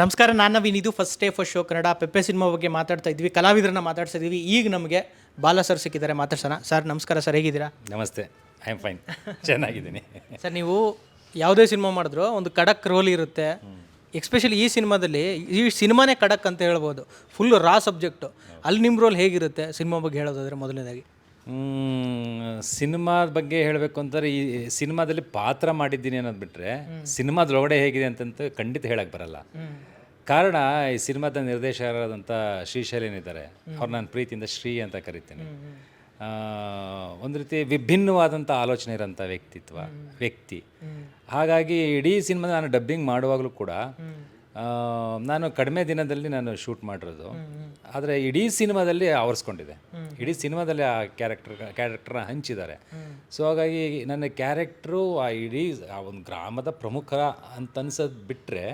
ನಮಸ್ಕಾರ ನಾನು ನವೀನ್. ಇದು first day first show Kannada. Pepe cinema ಬಗ್ಗೆ ಮಾತಾಡ್ತಾ ಇದ್ವಿ ಕಲಾವಿದರನ್ನ ಮಾತಾಡ್ತಾ ಇದ್ವಿ. ಈಗ ನಮಗೆ ಬಾಲ ಸರ್ ಸಿಕ್ಕಿದ್ದಾರೆ ಮಾತಾಡ್ಸೋಣ. ಸರ್ ನಮಸ್ಕಾರ ಸರ್ ಹೇಗಿದ್ದೀರಾ? ನಮಸ್ತೆ. ಐ ಆಮ್ ಫೈನ್ ಚೆನ್ನಾಗಿದ್ದೀನಿ. ಸರ್ ನೀವು ಯಾವುದೇ ಸಿನಿಮಾ ಮಾಡಿದ್ರು ಒಂದು ಖಡಕ್ ರೋಲ್ ಇರುತ್ತೆ. ಎಕ್ಸ್ಪೆಷಲಿ ಈ ಸಿನಿಮಾದಲ್ಲಿ ಈ ಸಿನಿಮಾನೇ ಖಡಕ್ ಅಂತ ಹೇಳ್ಬೋದು. ಫುಲ್ ರಾ ಸಬ್ಜೆಕ್ಟು ಅಲ್ಲಿ ನಿಮ್ಮ ರೋಲ್ ಹೇಗಿರುತ್ತೆ? ಸಿನಿಮಾ ಬಗ್ಗೆ ಹೇಳೋದಾದರೆ ಮೊದಲನೇದಾಗಿ. ಸಿನಿಮಾದ ಬಗ್ಗೆ ಹೇಳಬೇಕು ಅಂತಾರೆ ಈ ಸಿನಿಮಾದಲ್ಲಿ ಪಾತ್ರ ಮಾಡಿದ್ದೀನಿ ಅನ್ನೋದು ಬಿಟ್ಟರೆ ಸಿನಿಮಾದೊಳಗಡೆ ಹೇಗಿದೆ ಅಂತಂತ ಖಂಡಿತ ಹೇಳಕ್ಕೆ ಬರಲ್ಲ. ಕಾರಣ ಈ ಸಿನಿಮಾದ ನಿರ್ದೇಶಕರಾದಂಥ ಶ್ರೀಶೈಲೇನಿದ್ದಾರೆ ಅವ್ರು ನಾನು ಪ್ರೀತಿಯಿಂದ ಶ್ರೀ ಅಂತ ಕರಿತೀನಿ. ಒಂದು ರೀತಿ ವಿಭಿನ್ನವಾದಂಥ ಆಲೋಚನೆ ಇರೋಂಥ ವ್ಯಕ್ತಿತ್ವ ವ್ಯಕ್ತಿ. ಹಾಗಾಗಿ ಇಡೀ ಸಿನಿಮಾ ನಾನು ಡಬ್ಬಿಂಗ್ ಮಾಡುವಾಗಲೂ ಕೂಡ ನಾನು ಕಡಿಮೆ ದಿನದಲ್ಲಿ ನಾನು ಶೂಟ್ ಮಾಡಿರೋದು. ಆದರೆ ಇಡೀ ಸಿನಿಮಾದಲ್ಲಿ ಆವರಿಸ್ಕೊಂಡಿದೆ ಇಡೀ ಸಿನಿಮಾದಲ್ಲಿ ಆ ಕ್ಯಾರೆಕ್ಟರ್ ಕ್ಯಾರೆಕ್ಟರ್ನ ಹಂಚಿದ್ದಾರೆ. ಸೊ ಹಾಗಾಗಿ ನನ್ನ ಕ್ಯಾರೆಕ್ಟ್ರು ಆ ಇಡೀ ಆ ಒಂದು ಗ್ರಾಮದ ಪ್ರಮುಖ ಅಂತ ಅನ್ಸೋದು ಬಿಟ್ಟರೆ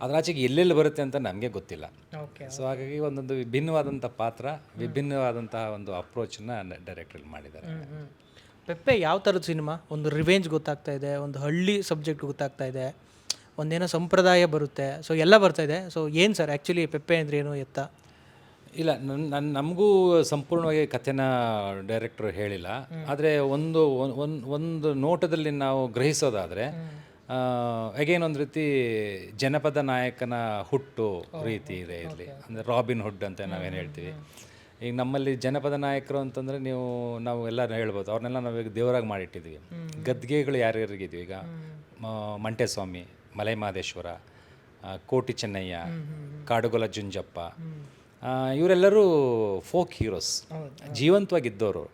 ಅದರಾಚೆಗೆ ಎಲ್ಲೆಲ್ಲಿ ಬರುತ್ತೆ ಅಂತ ನಮಗೆ ಗೊತ್ತಿಲ್ಲ. ಓಕೆ ಸೊ ಹಾಗಾಗಿ ಒಂದೊಂದು ವಿಭಿನ್ನವಾದಂಥ ಪಾತ್ರ ವಿಭಿನ್ನವಾದಂತಹ ಒಂದು ಅಪ್ರೋಚನ್ನ ಡೈರೆಕ್ಟ್ರಲ್ಲಿ ಮಾಡಿದ್ದಾರೆ. ಪೆಪ್ಪೆ ಯಾವ ಥರದ ಸಿನಿಮಾ? ಒಂದು ರಿವೆಂಜ್ ಗೊತ್ತಾಗ್ತಾ ಇದೆ ಒಂದು ಹಳ್ಳಿ ಸಬ್ಜೆಕ್ಟ್ ಗೊತ್ತಾಗ್ತಾ ಇದೆ. ಒಂದೇನೋ ಸಂಪ್ರದಾಯ ಬರುತ್ತೆ. ಸೊ ಎಲ್ಲ ಬರ್ತಾ ಇದೆ. ಸೊ ಏನು ಸರ್? ಆ್ಯಕ್ಚುಲಿ ಪೆಪ್ಪೆ ಅಂದ್ರೆ ಏನು ಎತ್ತ? ಇಲ್ಲ ನನ್ನ ನನ್ನ ನಮಗೂ ಸಂಪೂರ್ಣವಾಗಿ ಕಥೆನ ಡೈರೆಕ್ಟ್ರು ಹೇಳಿಲ್ಲ. ಆದರೆ ಒಂದು ಒಂದು ಒಂದು ನೋಟದಲ್ಲಿ ನಾವು ಗ್ರಹಿಸೋದಾದರೆ ಅಗೇನ್ ಒಂದು ರೀತಿ ಜನಪದ ನಾಯಕನ ಹುಟ್ಟು ರೀತಿ ಇದೆ ಇಲ್ಲಿ ಅಂದರೆ ರಾಬಿನ್ ಹುಡ್ ಅಂತ ನಾವೇನು ಹೇಳ್ತೀವಿ. ಈಗ ನಮ್ಮಲ್ಲಿ ಜನಪದ ನಾಯಕರು ಅಂತಂದರೆ ನೀವು ನಾವು ಎಲ್ಲ ಹೇಳ್ಬೋದು. ಅವ್ರನ್ನೆಲ್ಲ ನಾವು ಈಗ ದೇವರಾಗಿ ಮಾಡಿಟ್ಟಿದ್ವಿ. ಗದ್ಗೆಗಳು ಯಾರ್ಯಾರಿಗಿದ್ವಿ ಈಗ? ಮಂಟೇಸ್ವಾಮಿ ಮಲೈ ಮಹದೇಶ್ವರ ಕೋಟಿ ಚೆನ್ನಯ್ಯ ಕಾಡುಗೊಲ ಜುಂಜಪ್ಪ ಇವರೆಲ್ಲರೂ ಫೋಕ್ ಹೀರೋಸ್ ಜೀವಂತವಾಗಿದ್ದವರು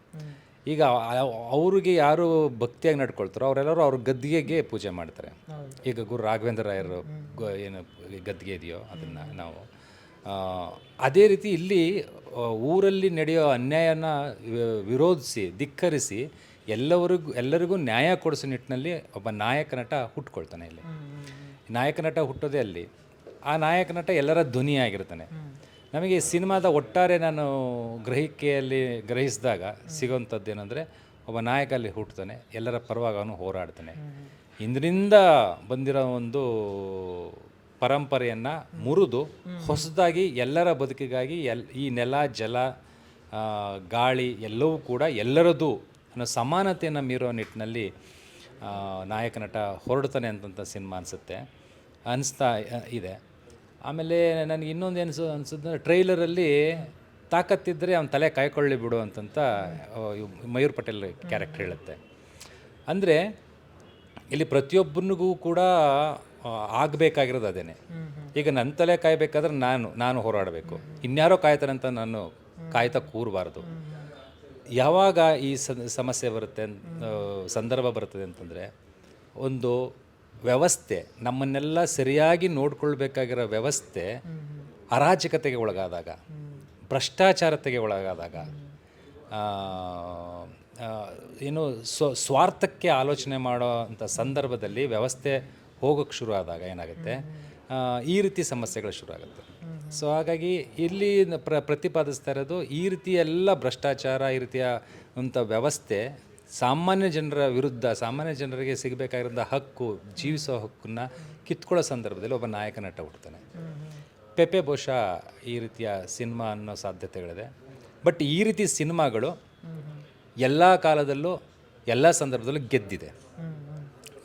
ಈಗ ಅವರಿಗೆ ಅವ್ರಿಗೆ ಯಾರು ಭಕ್ತಿಯಾಗಿ ನಡ್ಕೊಳ್ತಾರೋ ಅವರೆಲ್ಲರೂ ಅವ್ರ ಗದ್ದಿಗೆಗೆ ಪೂಜೆ ಮಾಡ್ತಾರೆ. ಈಗ ಗುರು ರಾಘವೇಂದ್ರ ರಾಯರು ಏನು ಗದ್ದಿಗೆ ಇದೆಯೋ ಅದನ್ನು ನಾವು ಅದೇ ರೀತಿ ಇಲ್ಲಿ ಊರಲ್ಲಿ ನಡೆಯೋ ಅನ್ಯಾಯನ ವಿರೋಧಿಸಿ ಧಿಕ್ಕರಿಸಿ ಎಲ್ಲವರಿಗೂ ಎಲ್ಲರಿಗೂ ನ್ಯಾಯ ಕೊಡಿಸೋ ನಿಟ್ಟಿನಲ್ಲಿ ಒಬ್ಬ ನಾಯಕ ನಟ ಹುಟ್ಕೊಳ್ತಾನೆ ಇಲ್ಲಿ. ನಾಯಕ ನಟ ಹುಟ್ಟೋದೇ ಅಲ್ಲಿ. ಆ ನಾಯಕ ನಟ ಎಲ್ಲರ ಧ್ವನಿಯಾಗಿರ್ತಾನೆ ನಮಗೆ ಸಿನಿಮಾದ ಒಟ್ಟಾರೆ ನಾನು ಗ್ರಹಿಕೆಯಲ್ಲಿ ಗ್ರಹಿಸಿದಾಗ ಸಿಗೋವಂಥದ್ದು ಏನಂದರೆ ಒಬ್ಬ ನಾಯಕ ಅಲ್ಲಿ ಹುಟ್ಟುತ್ತಾನೆ, ಎಲ್ಲರ ಪರವಾಗಿ ಅವನು ಹೋರಾಡ್ತಾನೆ. ಇಂದಿನಿಂದ ಬಂದಿರೋ ಒಂದು ಪರಂಪರೆಯನ್ನು ಮುರಿದು ಹೊಸದಾಗಿ ಎಲ್ಲರ ಬದುಕಿಗಾಗಿ ಎಲ್, ಈ ನೆಲ, ಜಲ ಗಾಳಿ ಎಲ್ಲವೂ ಕೂಡ ಎಲ್ಲರದು ಅನ್ನೋ ಸಮಾನತೆಯನ್ನು ಮೀರೋ ನಿಟ್ಟಿನಲ್ಲಿ ನಾಯಕ ನಟ ಹೊರಡ್ತಾನೆ ಅಂತಂತ ಸಿನಿಮಾ ಅನಿಸುತ್ತೆ. ಅನಿಸ್ತಾ ಇದೆ. ಆಮೇಲೆ ನನಗೆ ಇನ್ನೊಂದು ಏನು ಅನಿಸಿದ್ರೆ ಟ್ರೈಲರಲ್ಲಿ ತಾಕತ್ತಿದ್ದರೆ ಅವನ ತಲೆ ಕಾಯ್ಕೊಳ್ಳಿ ಬಿಡು ಅಂತಂತ ಮಯೂರ್ ಪಟೇಲ್ ಕ್ಯಾರೆಕ್ಟರ್ ಹೇಳುತ್ತೆ. ಅಂದರೆ ಇಲ್ಲಿ ಪ್ರತಿಯೊಬ್ಬನಿಗೂ ಕೂಡ ಆಗಬೇಕಾಗಿರೋದು ಅದೇನೆ. ಈಗ ನನ್ನ ತಲೆ ಕಾಯಬೇಕಾದ್ರೆ ನಾನು ನಾನು ಹೋರಾಡಬೇಕು. ಇನ್ಯಾರೋ ಕಾಯ್ತಾರೆ ಅಂತ ನಾನು ಕಾಯ್ತಾ ಕೂರಬಾರ್ದು. ಯಾವಾಗ ಈ ಸಮಸ್ಯೆ ಬರುತ್ತೆ ಸಂದರ್ಭ ಬರ್ತದೆ ಅಂತಂದರೆ, ಒಂದು ವ್ಯವಸ್ಥೆ, ನಮ್ಮನ್ನೆಲ್ಲ ಸರಿಯಾಗಿ ನೋಡ್ಕೊಳ್ಬೇಕಾಗಿರೋ ವ್ಯವಸ್ಥೆ ಅರಾಜಕತೆಗೆ ಒಳಗಾದಾಗ, ಭ್ರಷ್ಟಾಚಾರತೆಗೆ ಒಳಗಾದಾಗ ಏನು ಸ್ವ, ಸ್ವಾರ್ಥಕ್ಕೆ ಆಲೋಚನೆ ಮಾಡೋ ಅಂಥ ಸಂದರ್ಭದಲ್ಲಿ ವ್ಯವಸ್ಥೆ ಹೋಗೋಕ್ಕೆ ಶುರು ಆದಾಗ ಏನಾಗುತ್ತೆ? ಈ ರೀತಿ ಸಮಸ್ಯೆಗಳು ಶುರು ಆಗುತ್ತೆ. ಸೊ ಹಾಗಾಗಿ ಇಲ್ಲಿ ಪ್ರ ಪ್ರತಿಪಾದಿಸ್ತಾ ಇರೋದು ಈ ರೀತಿ ಎಲ್ಲ ಭ್ರಷ್ಟಾಚಾರ, ಈ ರೀತಿಯ ಅಂಥ ವ್ಯವಸ್ಥೆ ಸಾಮಾನ್ಯ ಜನರ ವಿರುದ್ಧ, ಸಾಮಾನ್ಯ ಜನರಿಗೆ ಸಿಗಬೇಕಾಗಿರೋಂಥ ಹಕ್ಕು, ಜೀವಿಸೋ ಹಕ್ಕನ್ನು ಕಿತ್ಕೊಳ್ಳೋ ಸಂದರ್ಭದಲ್ಲಿ ಒಬ್ಬ ನಾಯಕ ನಟ ಹುಡ್ತಾನೆ ಪೆಪೆ ಬಹುಶಃ ಈ ರೀತಿಯ ಸಿನಿಮಾ ಅನ್ನೋ ಸಾಧ್ಯತೆಗಳಿದೆ. ಬಟ್ ಈ ರೀತಿ ಸಿನಿಮಾಗಳು ಎಲ್ಲ ಕಾಲದಲ್ಲೂ, ಎಲ್ಲ ಸಂದರ್ಭದಲ್ಲೂ ಗೆದ್ದಿದೆ.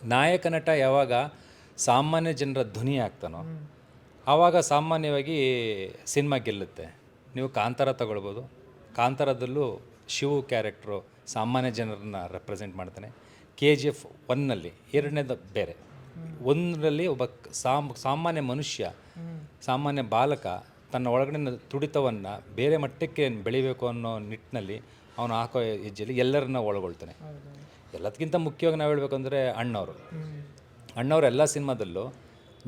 ನಾಯಕ ನಟ ಯಾವಾಗ ಸಾಮಾನ್ಯ ಜನರ ಧ್ವನಿ ಆಗ್ತಾನೋ ಆವಾಗ ಸಾಮಾನ್ಯವಾಗಿ ಸಿನಿಮಾ ಗೆಲ್ಲುತ್ತೆ. ನೀವು ಕಾಂತಾರ ತಗೊಳ್ಬೋದು. ಕಾಂತಾರದಲ್ಲೂ ಶಿವು ಕ್ಯಾರೆಕ್ಟ್ರು ಸಾಮಾನ್ಯ ಜನರನ್ನ ರೆಪ್ರೆಸೆಂಟ್ ಮಾಡ್ತಾನೆ. ಕೆ ಜಿ ಎಫ್ ಒನ್ನಲ್ಲಿ ಎರಡನೇದು ಬೇರೆ. ಒಂದರಲ್ಲಿ ಒಬ್ಬ ಸಾಮ್ ಸಾಮಾನ್ಯ ಮನುಷ್ಯ ಸಾಮಾನ್ಯ ಬಾಲಕ ತನ್ನ ಒಳಗಡೆ ತುಡಿತವನ್ನು ಬೇರೆ ಮಟ್ಟಕ್ಕೆ ಬೆಳಿಬೇಕು ಅನ್ನೋ ನಿಟ್ಟಿನಲ್ಲಿ ಅವನು ಹಾಕೋ ಹೆಜ್ಜೆಯಲ್ಲಿ ಎಲ್ಲರನ್ನ ಒಳಗೊಳ್ತಾನೆ. ಎಲ್ಲದಕ್ಕಿಂತ ಮುಖ್ಯವಾಗಿ ನಾವು ಹೇಳ್ಬೇಕಂದ್ರೆ ಅಣ್ಣವರು. ಅಣ್ಣವರು ಎಲ್ಲ ಸಿನಿಮಾದಲ್ಲೂ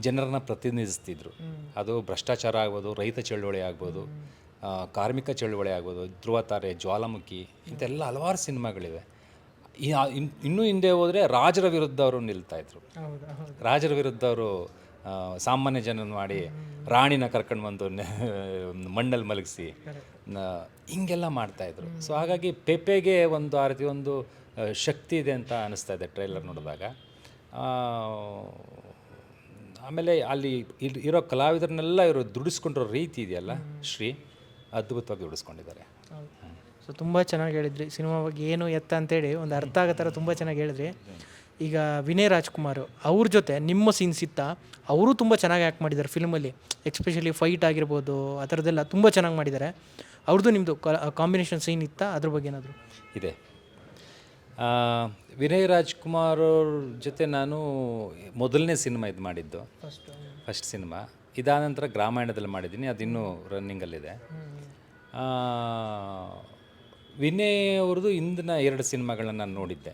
ಜನರನ್ನ ಪ್ರತಿನಿಧಿಸ್ತಿದ್ರು. ಅದು ಭ್ರಷ್ಟಾಚಾರ ಆಗ್ಬೋದು ರೈತ ಚಳುವಳಿ ಆಗ್ಬೋದು ಕಾರ್ಮಿಕ ಚಳುವಳಿ ಆಗ್ಬೋದು ಧ್ರುವತಾರೆ ಜ್ವಾಲಾಮುಖಿ ಇಂಥೆಲ್ಲ ಹಲವಾರು ಸಿನಿಮಾಗಳಿವೆ. ಇನ್ನೂ ಹಿಂದೆ ಹೋದರೆ ರಾಜರ ವಿರುದ್ಧ ಅವರು ನಿಲ್ತಾ ಇದ್ರು. ಹೌದು ರಾಜರ ವಿರುದ್ಧ ಅವರು ಸಾಮಾನ್ಯ ಜನ ಮಾಡಿ ರಾಣಿನ ಕರ್ಕೊಂಡು ಬಂದು ಮಣ್ಣಲ್ಲಿ ಮಲಗಿಸಿ ಹಿಂಗೆಲ್ಲ ಮಾಡ್ತಾಯಿದ್ರು ಸೊ ಹಾಗಾಗಿ ಪೆಪೆಗೆ ಒಂದು ಆ ರೀತಿ ಒಂದು ಶಕ್ತಿ ಇದೆ ಅಂತ ಅನ್ನಿಸ್ತಾ ಇದೆ ಟ್ರೈಲರ್ ನೋಡಿದಾಗ. ಆಮೇಲೆ ಅಲ್ಲಿ ಇಲ್- ಇರೋ ಕಲಾವಿದರನ್ನೆಲ್ಲ ಇವರು ದುಡಿಸ್ಕೊಂಡಿರೋ ರೀತಿ ಇದೆಯಲ್ಲ ಶ್ರೀ? ಅದ್ಭುತವಾಗಿ ದುಡಿಸ್ಕೊಂಡಿದ್ದಾರೆ. ಸೊ ತುಂಬ ಚೆನ್ನಾಗಿ ಹೇಳಿದ್ರಿ. ಸಿನಿಮಾ ಬಗ್ಗೆ ಏನು ಎತ್ತ ಅಂತೇಳಿ ಒಂದು ಅರ್ಥ ಆಗೋ ಥರ ತುಂಬ ಚೆನ್ನಾಗಿ ಹೇಳಿದ್ರಿ. ಈಗ ವಿನಯ್ ರಾಜ್ಕುಮಾರ್ ಅವ್ರ ಜೊತೆ ನಿಮ್ಮ ಸೀನ್ಸ್ ಇತ್ತ ಅವರು ತುಂಬ ಚೆನ್ನಾಗಿ ಆ್ಯಕ್ಟ್ ಮಾಡಿದ್ದಾರೆ ಫಿಲ್ಮಲ್ಲಿ ಎಕ್ಸ್ಪೆಷಲಿ ಫೈಟ್ ಆಗಿರ್ಬೋದು ಆ ಥರದ್ದೆಲ್ಲ ತುಂಬ ಚೆನ್ನಾಗಿ ಮಾಡಿದ್ದಾರೆ. ಅವ್ರದ್ದು ನಿಮ್ಮದು ಕಾಂಬಿನೇಷನ್ ಸೀನ್ ಇತ್ತ? ಅದ್ರ ಬಗ್ಗೆ ಏನಾದರೂ? ಇದೆ. ವಿನಯ್ ರಾಜ್ಕುಮಾರ್ ಅವ್ರ ಜೊತೆ ನಾನು ಮೊದಲನೇ ಸಿನಿಮಾ ಇದು ಮಾಡಿದ್ದು. First cinema. ಇದಾದ ನಂತರ ಗ್ರಾಮಾಯಣದಲ್ಲಿ ಮಾಡಿದ್ದೀನಿ ಅದಿನ್ನೂ ರನ್ನಿಂಗಲ್ಲಿದೆ. ವಿನಯ್ ಅವ್ರದ್ದು ಇಂದಿನ ಎರಡು ಸಿನಿಮಾಗಳನ್ನ ನಾನು ನೋಡಿದ್ದೆ.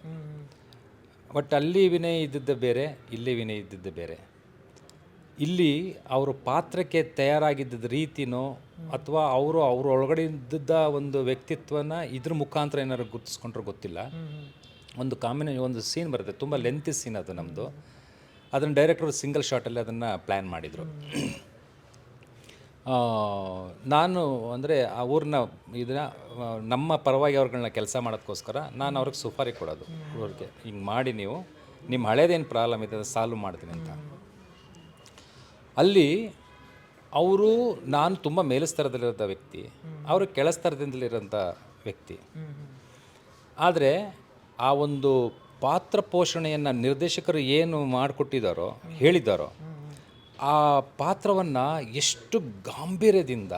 ಬಟ್ ಅಲ್ಲಿ ವಿನಯ್ ಇದ್ದಿದ್ದು ಬೇರೆ ಇಲ್ಲಿ ವಿನಯ್ ಇದ್ದಿದ್ದು ಬೇರೆ. ಇಲ್ಲಿ ಅವರು ಪಾತ್ರಕ್ಕೆ ತಯಾರಾಗಿದ್ದ ರೀತಿನೋ ಅಥವಾ ಅವರು ಅವ್ರ ಒಳಗಡೆ ಇದ್ದ ಒಂದು ವ್ಯಕ್ತಿತ್ವನ ಇದ್ರ ಮುಖಾಂತರ ಏನಾದ್ರು ಗುರುತಿಸ್ಕೊಂಡ್ರೆ ಗೊತ್ತಿಲ್ಲ. ಒಂದು ಕಾಮಿನ ಒಂದು ಸೀನ್ ಬರುತ್ತೆ ತುಂಬ ಲೆಂತಿ ಸೀನ್ ಅದು ನಮ್ಮದು ಅದನ್ನು ಡೈರೆಕ್ಟರ್ ಸಿಂಗಲ್ ಶಾಟಲ್ಲಿ ಅದನ್ನು ಪ್ಲ್ಯಾನ್ ಮಾಡಿದರು. ನಾನು ಅಂದರೆ ಆ ಊರನ್ನ ಇದನ್ನ ನಮ್ಮ ಪರವಾಗಿ ಅವ್ರುಗಳನ್ನ ಕೆಲಸ ಮಾಡೋದಕ್ಕೋಸ್ಕರ ನಾನು ಅವ್ರಿಗೆ ಸುಪಾರಿ ಕೊಡೋದು. ಅವ್ರಿಗೆ ಹಿಂಗೆ ಮಾಡಿ ನೀವು ನಿಮ್ಮ ಹಳೇದೇನು ಪ್ರಾಬ್ಲಮ್ ಇದೆ ಅದು ಸಾಲ್ವ್ ಮಾಡ್ತೀನಿ ಅಂತ. ಅಲ್ಲಿ ಅವರು ನಾನು ತುಂಬ ಮೇಲಸ್ತರದಲ್ಲಿರೋಂಥ ವ್ಯಕ್ತಿ, ಅವರು ಕೆಳಸ್ತರದಿಂದಲಿರೋಂಥ ವ್ಯಕ್ತಿ. ಆದರೆ ಆ ಒಂದು ಪಾತ್ರ ಪೋಷಣೆಯನ್ನು ನಿರ್ದೇಶಕರು ಏನು ಮಾಡಿಕೊಟ್ಟಿದ್ದಾರೋ, ಹೇಳಿದ್ದಾರೋ, ಆ ಪಾತ್ರವನ್ನು ಎಷ್ಟು ಗಾಂಭೀರ್ಯದಿಂದ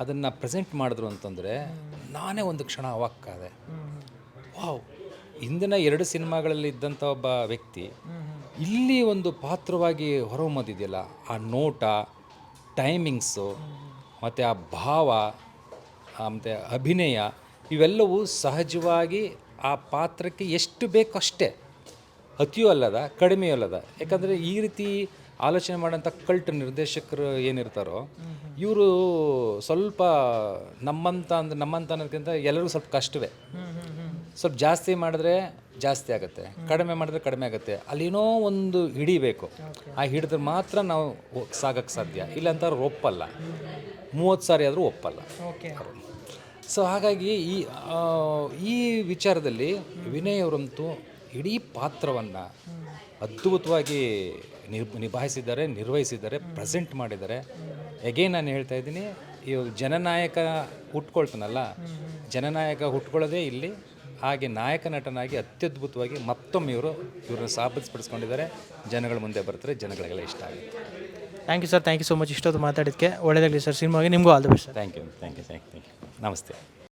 ಅದನ್ನು ಪ್ರೆಸೆಂಟ್ ಮಾಡಿದ್ರು ಅಂತಂದರೆ ನಾನೇ ಒಂದು ಕ್ಷಣ ಅವಾಕ್ಕಾದೆ ವಾವ್ ಇಂದಿನ ಎರಡು ಸಿನಿಮಾಗಳಲ್ಲಿ ಇದ್ದಂಥ ಒಬ್ಬ ವ್ಯಕ್ತಿ ಇಲ್ಲಿ ಒಂದು ಪಾತ್ರವಾಗಿ ಹೊರಹೊಮ್ಮದಿದೆಯಲ್ಲ? ಆ ನೋಟ ಟೈಮಿಂಗ್ಸು ಮತ್ತು ಆ ಭಾವ ಮತ್ತು ಅಭಿನಯ ಇವೆಲ್ಲವೂ ಸಹಜವಾಗಿ ಆ ಪಾತ್ರಕ್ಕೆ ಎಷ್ಟು ಬೇಕೋ ಅಷ್ಟೇ. ಅತಿಯೂ ಅಲ್ಲದ ಕಡಿಮೆಯೂ ಅಲ್ಲದ. ಯಾಕಂದರೆ ಈ ರೀತಿ ಆಲೋಚನೆ ಮಾಡೋಂಥ ಕಲ್ಟ್ ನಿರ್ದೇಶಕರು ಏನಿರ್ತಾರೋ ಇವರು ಸ್ವಲ್ಪ ನಮ್ಮಂತ ಅಂದ್ರೆ ನಮ್ಮಂತ ಅನ್ನೋದಕ್ಕಿಂತ ಎಲ್ಲರಿಗೂ ಸ್ವಲ್ಪ ಕಷ್ಟವೇ. ಸ್ವಲ್ಪ ಜಾಸ್ತಿ ಮಾಡಿದ್ರೆ ಜಾಸ್ತಿ ಆಗುತ್ತೆ. ಕಡಿಮೆ ಮಾಡಿದ್ರೆ ಕಡಿಮೆ ಆಗುತ್ತೆ. ಅಲ್ಲಿನೋ ಒಂದು ಹಿಡಿಬೇಕು ಆ ಹಿಡಿದ್ರೆ ಮಾತ್ರ ನಾವು ಸಾಗಕ್ಕೆ ಸಾಧ್ಯ. ಇಲ್ಲಾಂತ ಅವ್ರು ಒಪ್ಪಲ್ಲ. ಮೂವತ್ತು ಸಾರಿ ಆದರೂ ಒಪ್ಪಲ್ಲ. ಓಕೆ. ಸೊ ಹಾಗಾಗಿ ಈ ಈ ವಿಚಾರದಲ್ಲಿ ವಿನಯ್ ಅವರಂತೂ ಇಡೀ ಪಾತ್ರವನ್ನು ಅದ್ಭುತವಾಗಿ ನಿರ್ ನಿಭಾಯಿಸಿದ್ದಾರೆ ನಿರ್ವಹಿಸಿದ್ದಾರೆ ಪ್ರೆಸೆಂಟ್ ಮಾಡಿದ್ದಾರೆ. ಎಗೇನ್ ನಾನು ಹೇಳ್ತಾ ಇದ್ದೀನಿ ಇವಾಗ ಜನನಾಯಕ ಹುಟ್ಕೊಳ್ತಾನಲ್ಲ ಜನನಾಯಕ ಹುಟ್ಕೊಳ್ಳೋದೇ ಇಲ್ಲಿ. ಹಾಗೆ ನಾಯಕ ನಟನಾಗಿ ಅತ್ಯದ್ಭುತವಾಗಿ ಮತ್ತೊಮ್ಮೆ ಇವರು ಇವ್ರನ್ನ ಸಾಬೀತುಪಡಿಸ್ಕೊಂಡಿದ್ದಾರೆ. ಜನಗಳ ಮುಂದೆ ಬರ್ತಾರೆ ಜನಗಳಿಗೆಲ್ಲ ಇಷ್ಟ ಆಗುತ್ತೆ. Thank you sir thank you so much ಇಷ್ಟೊತ್ತು ಮಾತಾಡಿದ್ದಕ್ಕೆ. ಒಳ್ಳೆಯದಾಗಲಿ ಸರ್ ಸಿನಿಮಾಗೆ ನಿಮಗೂ all the best sir thank you thank you thank you ನಮಸ್ತೆ.